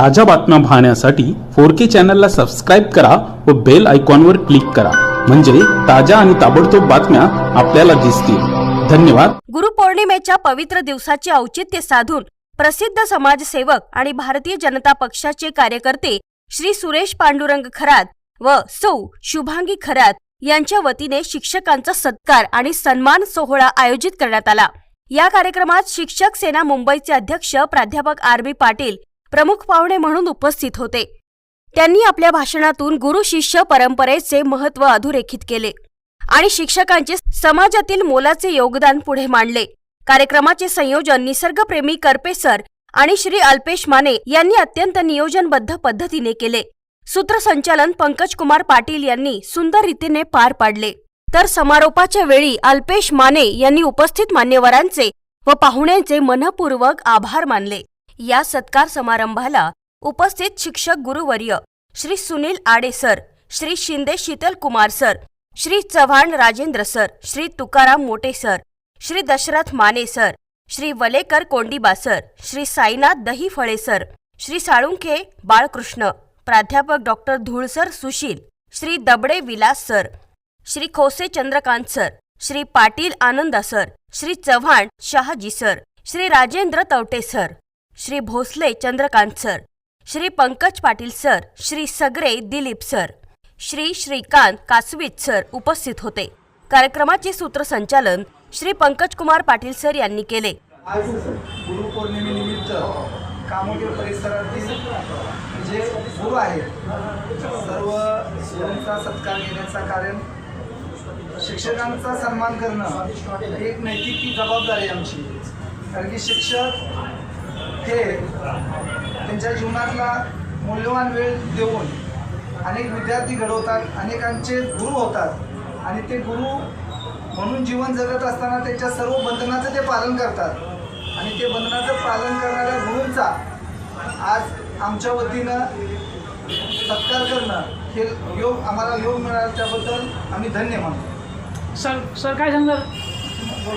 ताज्या बातम्या पाहण्यासाठी फोर के चॅनलला सबस्क्राईब करा व बेल आयकॉनवर क्लिक करा. म्हणजे ताज्या आणि ताबडतोब बातम्या आपल्याला दिसतील. धन्यवाद. गुरुपौर्णिमेच्या पवित्र दिवसाचे औचित्य साधून प्रसिद्ध समाजसेवक आणि भारतीय जनता पक्षाचे कार्यकर्ते श्री सुरेश पांडुरंग खरात व सौ शुभांगी खरात यांच्या वतीने शिक्षकांचा सत्कार आणि सन्मान सोहळा आयोजित करण्यात आला. या कार्यक्रमात शिक्षक सेना मुंबईचे अध्यक्ष प्राध्यापक आर बी पाटील प्रमुख पाहुणे म्हणून उपस्थित होते. त्यांनी आपल्या भाषणातून गुरु शिष्य परंपरेचे महत्त्व अधोरेखित केले आणि शिक्षकांचे समाजातील मोलाचे योगदान पुढे मांडले. कार्यक्रमाचे संयोजन निसर्गप्रेमी करपे सर आणि श्री अल्पेश माने यांनी अत्यंत नियोजनबद्ध पद्धतीने केले. सूत्रसंचालन पंकज कुमार पाटील यांनी सुंदर रीतीने पार पाडले. तर समारोपाच्या वेळी अल्पेश माने यांनी उपस्थित मान्यवरांचे व पाहुण्यांचे मनपूर्वक आभार मानले. या सत्कार समारंभाला उपस्थित शिक्षक गुरुवर्य Shri Sunil Aade sir Shri Shinde Sheetal Kumar sir Shri Chavan Rajendra sir Shri Tukaram Mote sir Shri Dashrath Mane sir Shri Walekar Kondiba sir Shri Sainath Dahiphale sir Shri Salunkhe Balkrishna प्राध्यापक doctor Dhulsar Sushil Shri Dabade Vilas sir Shri Khose Chandrakant sir Shri Patil Ananda sir Shri Chavan Shahaji sir Shri Rajendra Tawate sir Shri Bhosale Chandrakant sir Shri Pankaj Patil sir Shri Sagare Dilip sir Shri Shrikant Kasvit sir उपस्थित होते. कार्यक्रमाचे सूत्रसंचालन Shri Pankaj Kumar Patil sir यांनी केले. आज गुरुपौर्णिमेनिमित्त कामोटी परिसरातील जे गुरु आहेत सर्व गुरूंचा सत्कार घेण्याचा कारण शिक्षकांचा सन्मान करणं एक नैतिक जबाबदारी आमची. कारण की शिक्षक हे त्यांच्या जीवनातला मौल्यवान वेळ देऊन अनेक विद्यार्थी घडवतात अनेकांचे गुरु होतात. आणि ते गुरु म्हणून जीवन जगत असताना त्यांच्या सर्व बंधनाचं ते पालन करतात. आणि ते बंधनाचं पालन करणाऱ्या गुरूंचा आज आमच्या वतीनं सत्कार करणं हे योग आम्हाला योग मिळाला त्याबद्दल आम्ही धन्य मानतो. सर सर काय सांगणार अ,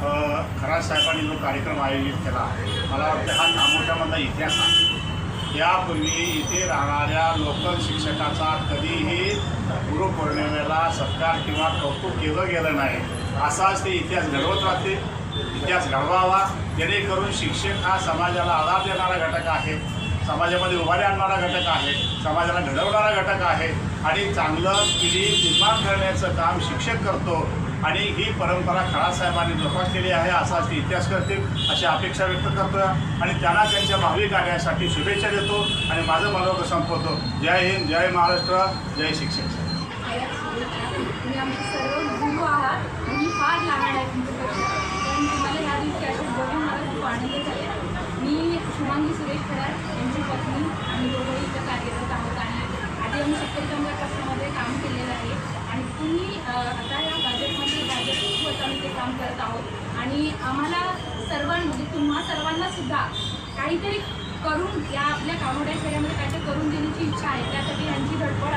खरा साहेबांनी जो कार्यक्रम आयोजित केला मला वाटतं हा नामोठ्यामधला इतिहास आहे. यापूर्वी इथे राहणाऱ्या लोकल शिक्षकाचा कधीही गुरुपौर्णिमेला सत्कार किंवा कौतुक केलं गेलं नाही. असाच ते इतिहास घडवत राहते इतिहास घडवावा जेणेकरून शिक्षक हा समाजाला आधार देणारा घटक आहे समाजामध्ये उभारी आणणारा घटक आहे समाजाला घडवणारा घटक आहे आणि चांगलं पिढी निर्माण करण्याचं काम शिक्षक करतो आणि ही परंपरा खळासाहेबांनी जोपासलेली आहे असा ते इतिहास करतील अशी अपेक्षा व्यक्त करतो आणि त्यांना त्यांच्या भावी कार्यासाठी शुभेच्छा देतो आणि माझं मनोगत संपवतो. जय हिंद जय महाराष्ट्र जय शिक्षक आहात. फार लहान आहे तुमच्यापेक्षा पण तुम्हाला ह्या दिवशी असे बघून मला खूप आनंद झाला मी शुभांगी सुरेश खरात यांची पत्नी आणि दोघंही इथं कार्यरत आहोत आणि आधी आम्ही शेतकरी कामगार पक्षामध्ये काम केलेलं आहे आणि तुम्ही अं, आता या बजेटमध्ये बजेटसोबत आम्ही ते काम करत आहोत. आणि आम्हाला सर्वांना म्हणजे तुम्हा सर्वांना सुद्धा काहीतरी करून या आपल्या कामोड्या शहरामध्ये काहीतरी करून देण्याची इच्छा आहे. त्यासाठी यांची धडपड